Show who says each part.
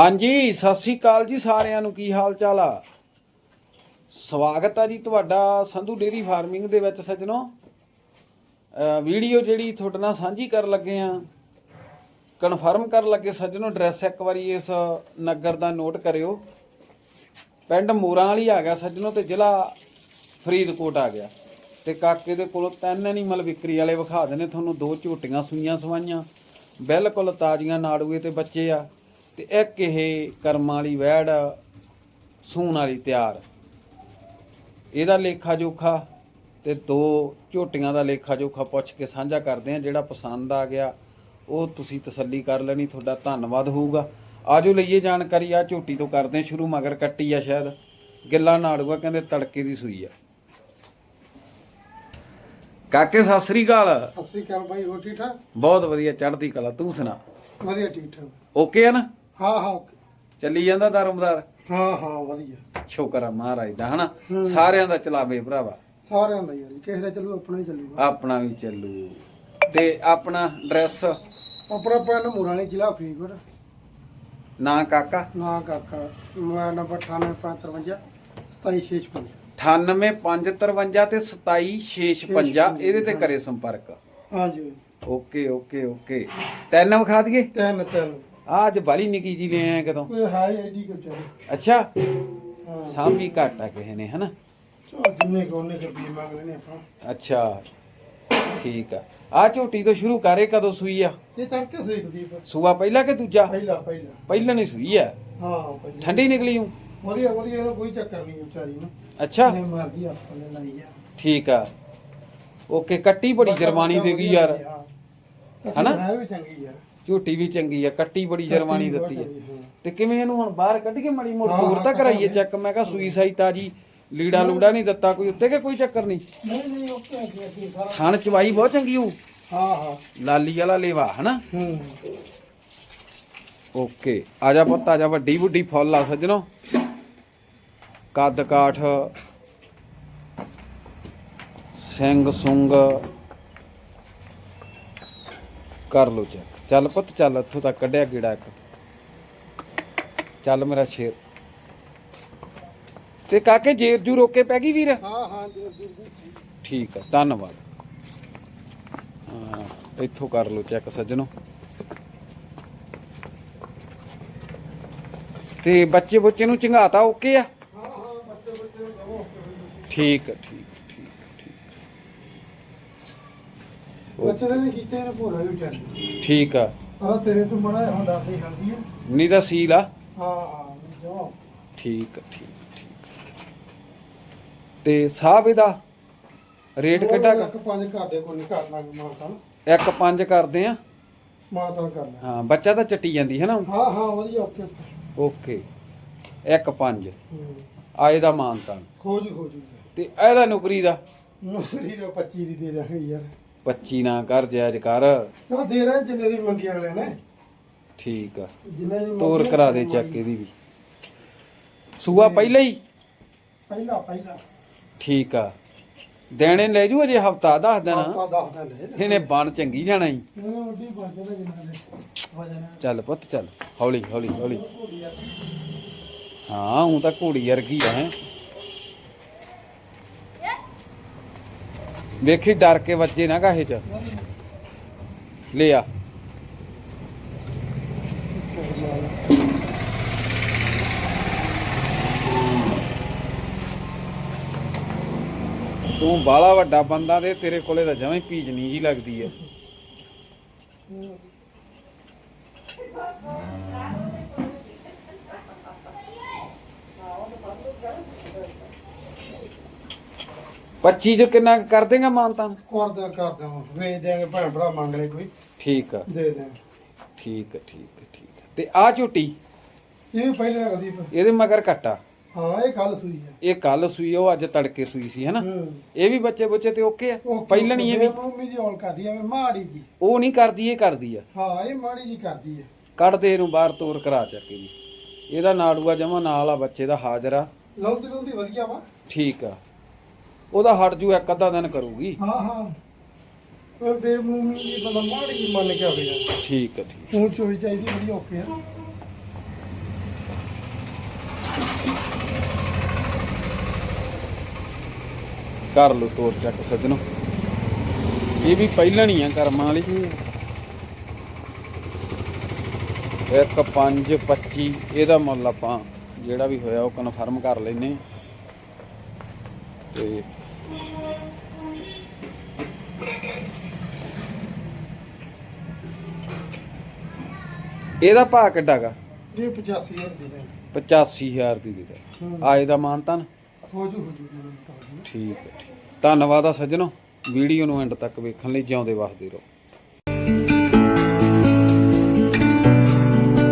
Speaker 1: ਹਾਂਜੀ, ਸਤਿ ਸ੍ਰੀ ਅਕਾਲ ਜੀ ਸਾਰਿਆਂ ਨੂੰ, ਕੀ ਹਾਲ ਚਾਲ ਆ? ਸਵਾਗਤ ਆ ਜੀ ਤੁਹਾਡਾ ਸੰਧੂ ਡੇਰੀ ਫਾਰਮਿੰਗ ਦੇ ਵਿੱਚ ਸੱਜਣੋ। ਵੀਡੀਓ ਜਿਹੜੀ ਤੁਹਾਡੇ ਨਾਲ ਸਾਂਝੀ ਕਰਨ ਲੱਗੇ ਆ ਕਨਫਰਮ ਕਰਨ ਲੱਗੇ ਸੱਜਣੋ ਐਡਰੈਸ ਇੱਕ ਵਾਰੀ ਇਸ ਨਗਰ ਦਾ ਨੋਟ ਕਰਿਓ। ਪਿੰਡ ਮੋਰਾਂ ਵਾਲੀ ਆ ਗਿਆ ਸੱਜਣੋ ਤੇ ਜ਼ਿਲ੍ਹਾ ਫਰੀਦਕੋਟ ਆ ਗਿਆ। ਤੇ ਕਾਕੇ ਦੇ ਕੋਲ ਤਿੰਨ ਐਨੀਮਲ ਵਿਕਰੀ ਵਾਲੇ ਵਿਖਾ ਦੇਣੇ ਤੁਹਾਨੂੰ ਦੋ ਝੋਟੀਆਂ ਸੂਈਆਂ ਸਵਾਈਆਂ, ਬਿਲਕੁਲ ਤਾਜ਼ੀਆਂ ਨਾੜੂਏ ਤੇ ਬੱਚੇ ਆ। ਤੇ ਇੱਕ ਇਹ ਕਰਮਾਂ ਵਾਲੀ ਵੈੜ ਸੂਣ ਵਾਲੀ ਤਿਆਰ। ਇਹਦਾ ਲੇਖਾ ਜੋਖਾ ਤੇ ਦੋ ਝੋਟੀਆਂ ਦਾ ਲੇਖਾ ਜੋਖਾ ਪੁੱਛ ਕੇ ਸਾਂਝਾ ਕਰਦੇ ਆ ਜਿਹੜਾ ਪਸੰਦ ਆ ਗਿਆ ਉਹ ਤੁਸੀਂ ਤਸੱਲੀ ਕਰ ਲੈਣੀ ਤੁਹਾਡਾ ਧੰਨਵਾਦ ਹੋਊਗਾ। ਆਜੋ ਲਈਏ ਜਾਣਕਾਰੀ ਆ ਝੋਟੀ ਤੋਂ ਕਰਦੇ ਸ਼ੁਰੂ ਮਗਰ ਕੱਟੀ ਆ ਸ਼ਾਇਦ। ਗਿੱਲਾ ਨਾੜੂਆ ਕਹਿੰਦੇ ਤੜਕੇ ਦੀ ਸੂਈ ਆ। ਕਾਕੇ ਸਤਿ ਸ੍ਰੀ ਅਕਾਲ।
Speaker 2: ਸਤਿ ਸ਼੍ਰੀ ਅਕਾਲ ਭਾਈ ਹੋ ਠੀਕ ਠਾਕ?
Speaker 1: ਬਹੁਤ ਵਧੀਆ ਚੜ੍ਹਦੀ ਕਲਾ ਤੂੰ ਸੁਣਾ?
Speaker 2: ਵਧੀਆ ਠੀਕ ਠਾਕ।
Speaker 1: ਓਕੇ ਆ ਨਾ?
Speaker 2: ਹਾਂ ਹਾਂ ਓਕੇ।
Speaker 1: ਚੱਲੀ ਜਾਂਦਾ ਦਰਮਦਾਰ
Speaker 2: ਹਾਂ ਹਾਂ ਵਧੀਆ।
Speaker 1: ਸ਼ੁਕਰ ਆ ਮਹਾਰਾਜ ਦਾ ਹਨਾ? ਸਾਰਿਆਂ ਦਾ ਚਲਾਵੇ ਭਰਾਵਾ।
Speaker 2: ਸਾਰਿਆਂ ਦਾ ਯਾਰ ਕਿਸੇ ਦਾ ਚੱਲੂ ਆਪਣਾ ਹੀ ਚੱਲੂਗਾ।
Speaker 1: ਆਪਣਾ ਵੀ ਚੱਲੂ। ਤੇ ਆਪਣਾ ਡਰੈਸ
Speaker 2: ਆਪਣਾ ਪਿੰਡ ਮੁਰਾਣੀ ਜ਼ਿਲ੍ਹਾ ਫਰੀਦਕੋਟ।
Speaker 1: ਨਾਂ ਕਾਕਾ?
Speaker 2: ਨਾ ਕਾਕਾ ਮੋਬਾਈਲ ਨੰਬਰ 9853 27655
Speaker 1: 98553 ਤੇ 27655 ਇਹਦੇ ਤੇ ਕਰੇ ਸੰਪਰਕ।
Speaker 2: ਹਾਂਜੀ।
Speaker 1: Okay okay okay. ਤਿੰਨ ਵਿਖਾ ਦਈਏ?
Speaker 2: ਤਿੰਨ ਤਿੰਨ।
Speaker 1: ਆ ਅੱਜ ਬਾਲੀ ਨਿੱਕੀ ਜੀ ਲੈ ਆਏ ਕਦੋਂ?
Speaker 2: ਕੋਈ ਹੈ ਐਡੀ ਕੋ ਚੱਲ
Speaker 1: ਅੱਛਾ। ਸਾਂਭੀ ਘਾਟਾ ਕਿਸੇ ਨੇ ਹਨਾ?
Speaker 2: ਜਿੰਨੇ ਕੋ ਉਹਨੇ ਕਰ ਵੀ ਮੰਗ ਲੈਣੇ ਆਪਾਂ।
Speaker 1: ਅੱਛਾ ਠੀਕ ਆ। ਆ ਝੋਟੀ ਤੋਂ ਸ਼ੁਰੂ ਕਰੇ ਕਦੋਂ ਸੂਈ ਆ?
Speaker 2: ਇਹ ਤੜਕੇ ਸਹੀ ਕੁਦੀਪ
Speaker 1: ਸੂਆ ਪਹਿਲਾ ਕਿ ਦੂਜਾ?
Speaker 2: ਪਹਿਲਾ ਪਹਿਲਾ।
Speaker 1: ਪਹਿਲਾਂ ਨਹੀਂ ਸੂਈ ਆ?
Speaker 2: ਹਾਂ ਪਹਿਲਾ।
Speaker 1: ਠੰਡੀ ਨਿਕਲੀ ਹੂੰ?
Speaker 2: ਵਧੀਆ ਵਧੀਆ ਇਹਨੂੰ ਕੋਈ ਚੱਕਰ ਨਹੀਂ ਵਿਚਾਰੀ ਨੂੰ।
Speaker 1: ਅੱਛਾ।
Speaker 2: ਜਿਵੇਂ ਮਰਜ਼ੀ ਆਪਾਂ ਲੈ ਲਾਈ ਜਾ
Speaker 1: ਠੀਕ ਆ। ਓਕੇ ਕੱਟੀ ਬੜੀ ਜਰਮਾਨੀ ਦੇ ਗਈ ਯਾਰ। ਹਨਾ?
Speaker 2: ਹੈ ਵੀ ਚੰਗੀ ਯਾਰ।
Speaker 1: ਝੋਟੀ ਵੀ ਚੰਗੀ ਆ ਕੱਟੀ ਬੜੀ ਜਰਮਾਨੀ ਦਿੱਤੀ ਆ। ਤੇ ਕਿਵੇਂ ਇਹਨੂੰ ਹੁਣ ਬਾਹਰ ਕੱਢ ਕੇ ਮੜੀ ਮੋੜ
Speaker 2: ਹਾਂ,
Speaker 1: ਦੂਰ
Speaker 2: ਹਾਂ,
Speaker 1: ਤਾਂ ਕਰਾਈਏ। ਚੈੱਕ? ਮੈਂ ਕਿਹਾ ਸੂਈ ਸਾਈ ਤਾਜੀ ਲੀੜਾ ਲੂੜਾ ਨਹੀਂ ਦਿੱਤਾ ਕੋਈ ਉੱਤੇ ਕਿ ਕੋਈ ਚੱਕਰ ਨਹੀਂ?
Speaker 2: ਨਹੀਂ ਨਹੀਂ ਓਕੇ ਸਾਰਾ।
Speaker 1: ਚਵਾਈ ਬਹੁਤ ਚੰਗੀ ਹੋ
Speaker 2: ਹਾਂ ਹਾਂ।
Speaker 1: ਲਾਲੀ ਵਾਲਾ ਲੇਵਾ ਹਨਾ?
Speaker 2: ਹੂੰ।
Speaker 1: ਓਕੇ ਆ ਜਾ ਪੁੱਤ ਆ ਜਾ ਵੱਡੀ ਵੱਡੀ ਫੁੱਲ ਆ ਸੱਜਣੋ। ਕੱਦ ਕਾਠ ਸਿੰਘ ਸੁੰਗ ਕਰ ਲੋ ਚੈੱਕ ਚੱਲ ਪੁੱਤ ਚੱਲ ਇੱਥੋਂ ਤੱਕ ਕੱਢਿਆ ਗੇੜਾ ਇੱਕ। ਚੱਲ ਮੇਰਾ ਸ਼ੇਰ। ਤੇ ਕਾਕੇ ਜੇਰ ਜੂ ਰੋਕੇ ਪੈ ਗਈ ਵੀਰ?
Speaker 2: ਹਾਂ ਹਾਂ ਜੀ ਜੀ
Speaker 1: ਠੀਕ ਆ ਧੰਨਵਾਦ। ਹਾਂ ਇੱਥੋਂ ਕਰ ਲੋ ਚੈੱਕ ਸੱਜਣੋ। ਤੇ ਬੱਚੇ ਬੱਚੇ ਨੂੰ ਚੰਗਾਤਾ ਓਕੇ ਆ?
Speaker 2: ਹਾਂ ਹਾਂ ਬੱਚੇ ਬੱਚੇ ਨੂੰ
Speaker 1: ਠੀਕ ਆ ਠੀਕ
Speaker 2: ਬੱਚੇ ਦੇ ਨੇ ਕੀਤੇ ਨੇ ਪੂਰਾ ਵੀ ਚੱਲ
Speaker 1: ਠੀਕ ਆ।
Speaker 2: ਅਰਾ ਤੇਰੇ ਤੋਂ ਮੜਾ ਹੁਣ ਦੱਸਦੀ ਹਲਦੀ ਹੈ
Speaker 1: ਨਹੀਂ ਤਾਂ ਸੀਲ ਆ।
Speaker 2: ਹਾਂ
Speaker 1: ਠੀਕ ਆ ਠੀਕ ਠੀਕ। ਤੇ ਸਾਹਿਬ ਇਹਦਾ ਰੇਟ ਕਿੱਡਾ ਕੁ?
Speaker 2: ਇੱਕ ਪੰਜ ਘਰ ਦੇ ਕੋਈ ਨਹੀਂ ਕਰ ਲਾਂਗੇ ਮਾਤਾ
Speaker 1: ਇੱਕ ਪੰਜ ਕਰਦੇ ਆ?
Speaker 2: ਮਾਤਾ ਕਰ ਲਾਂ
Speaker 1: ਹਾਂ ਬੱਚਾ ਤਾਂ ਚੱਟੀ ਜਾਂਦੀ ਹੈ ਨਾ?
Speaker 2: ਹਾਂ ਹਾਂ ਵਧੀਆ ਓਕੇ
Speaker 1: ਓਕੇ। ਇੱਕ ਪੰਜ। ਆਏ ਦਾ ਮਾਨਤਾ।
Speaker 2: ਖੋਜ ਖੋਜ।
Speaker 1: ਤੇ ਇਹਦਾ ਨੌਕਰੀ ਦਾ?
Speaker 2: ਨੌਕਰੀ ਦਾ 25 ਦੀ ਦੇ ਰਹੇ ਯਾਰ।
Speaker 1: 25 ਨਾ ਕਰ ਜਾਇਜ਼ ਕਰ।
Speaker 2: ਉਹ ਦੇ ਰਹੇ ਜਿੰਨੇ ਦੀ ਮੰਗੀ ਅਗਲੇ ਨੇ।
Speaker 1: ਠੀਕ ਆ।
Speaker 2: ਜਿੰਨੇ ਦੀ
Speaker 1: ਤੋਰ
Speaker 2: ਮੰਗੀ
Speaker 1: ਕਰਾ ਦੇ ਚੱਕ ਇਹਦੀ ਵੀ। ਸੂਆ ਪਹਿਲਾਂ ਹੀ?
Speaker 2: ਪਹਿਲਾ ਪਹਿਲਾ।
Speaker 1: ਠੀਕ ਆ। ਦੇਣੇ ਲੈ ਜੂ ਅਜੇ ਹਫਤਾ ਦੱਸ ਦੇਣਾ
Speaker 2: ਆਪਾਂ ਦੱਸਦਾ ਲੈ
Speaker 1: ਇਹਨੇ ਬਣ ਚੰਗੀ ਜਾਣਾ ਹੀ
Speaker 2: ਇਹਨੇ ਵੱਡੀ ਬਾਜੇ ਦਾ ਜਿੰਨਾ ਦੇ ਵਜਨ।
Speaker 1: ਚੱਲ ਪੁੱਤ ਚੱਲ। ਹੌਲੀ ਹੌਲੀ ਹੌਲੀ। ਹਾਂ ਉਹ ਤਾਂ ਘੋੜੀ ਵਰਗੀ ਆ ਹੈ। ਵੇਖੀ ਡਰ ਕੇ ਬੱਚੇ ਨਾ ਕਾਹੇ ਚ। ਲੈ ਆ ਤੂੰ ਬਾਲਾ ਵੱਡਾ ਬੰਦਾ ਤੇ ਤੇਰੇ ਕੋਲੇ ਤਾਂ ਜਮਾਂ ਹੀ ਪੀਚਨੀ ਜੀ ਲੱਗਦੀ ਐ। ਪੱਚੀ ਚ ਕਿੰਨਾ ਕੁ ਕਰ ਦੇਗਾ ਮਾਨਤਾ
Speaker 2: ਕਰਦਾ ਕਰਦਾ ਵੇਚ ਦਿਆਂਗੇ ਭੈਣ ਭਰਾ ਮੰਗ ਲੈ ਕੋਈ।
Speaker 1: ਠੀਕ ਆ।
Speaker 2: ਦੇ ਦੇ
Speaker 1: ਠੀਕ ਆ ਠੀਕ ਆ ਠੀਕ ਆ। ਤੇ ਆ ਝੋਟੀ?
Speaker 2: ਇਹ ਵੀ ਪਹਿਲੇ ਅਗਦੀ
Speaker 1: ਇਹਦੇ ਮਗਰ ਕੱਟਾ
Speaker 2: ਹਾਂ ਇਹ ਕੱਲ ਸੂਈ ਹੈ
Speaker 1: ਇਹ ਕੱਲ ਸੂਈ ਉਹ ਅੱਜ ਤੜਕੇ ਸੂਈ ਸੀ ਹੈਨਾ?
Speaker 2: ਹੂੰ।
Speaker 1: ਇਹ ਵੀ ਬੱਚੇ ਬੱਚੇ ਤੇ ਓਕੇ ਆ? ਪਹਿਲਾਂ ਨਹੀਂ ਇਹ ਵੀ?
Speaker 2: ਮੰਮੀ ਜੀ ਔਲ ਕਰਦੀ ਐ ਮਾੜੀ ਜੀ।
Speaker 1: ਉਹ ਨਹੀਂ ਕਰਦੀ ਇਹ ਕਰਦੀ ਆ।
Speaker 2: ਹਾਂ ਇਹ ਮਾੜੀ ਜੀ ਕਰਦੀ ਹੈ
Speaker 1: ਕੱਢ ਦੇ ਇਹਨੂੰ ਬਾਹਰ ਤੋਰ ਕਰਾ ਚੱਕੇ ਜੀ ਇਹਦਾ ਨਾੜੂਆ ਜਮਾ ਨਾਲ ਆ ਬੱਚੇ ਦਾ ਹਾਜ਼ਰ। ਆ
Speaker 2: ਲੌਂਦੀ ਲੌਂਦੀ ਵਧੀਆ ਵਾ।
Speaker 1: ਠੀਕ ਆ। ਉਹਦਾ ਹਟ ਜੂ ਇੱਕ ਅੱਧਾ ਦਿਨ ਕਰੂਗੀ।
Speaker 2: ਹਾਂ ਹਾਂ।
Speaker 1: ਕਰ ਲੋ ਤੋਰ ਚੱਕ ਸੱਜਣੋ। ਇਹ ਵੀ ਪਹਿਲਾਂ ਨਹੀਂ ਆ ਕਰਮਾਂ ਵਾਲੀ। ਇੱਕ 5 25 ਇਹਦਾ ਮੁੱਲ ਆਪਾਂ ਜਿਹੜਾ ਵੀ ਹੋਇਆ ਉਹ ਕਨਫਰਮ ਕਰ ਲੈਨੇ ਤੇ ਇਹਦਾ ਭਾਅ ਕਿੱਡਾਗਾ
Speaker 2: ਇਹ 85000 ਦੇ ਦੇ
Speaker 1: 85000 ਦੀ ਦੇ
Speaker 2: ਹੂੰ।
Speaker 1: ਆਏ ਦਾ ਮਾਨਤਨ
Speaker 2: ਹੋ ਜੂ ਹੋ ਜੂ ਹੋ ਜੂ।
Speaker 1: ਠੀਕ ਹੈ ਠੀਕ। ਧੰਨਵਾਦ ਆ ਸੱਜਣੋ ਵੀਡੀਓ ਨੂੰ ਐਂਡ ਤੱਕ ਵੇਖਣ ਲਈ ਜਿਉਂਦੇ ਵਸਦੇ ਰਹੋ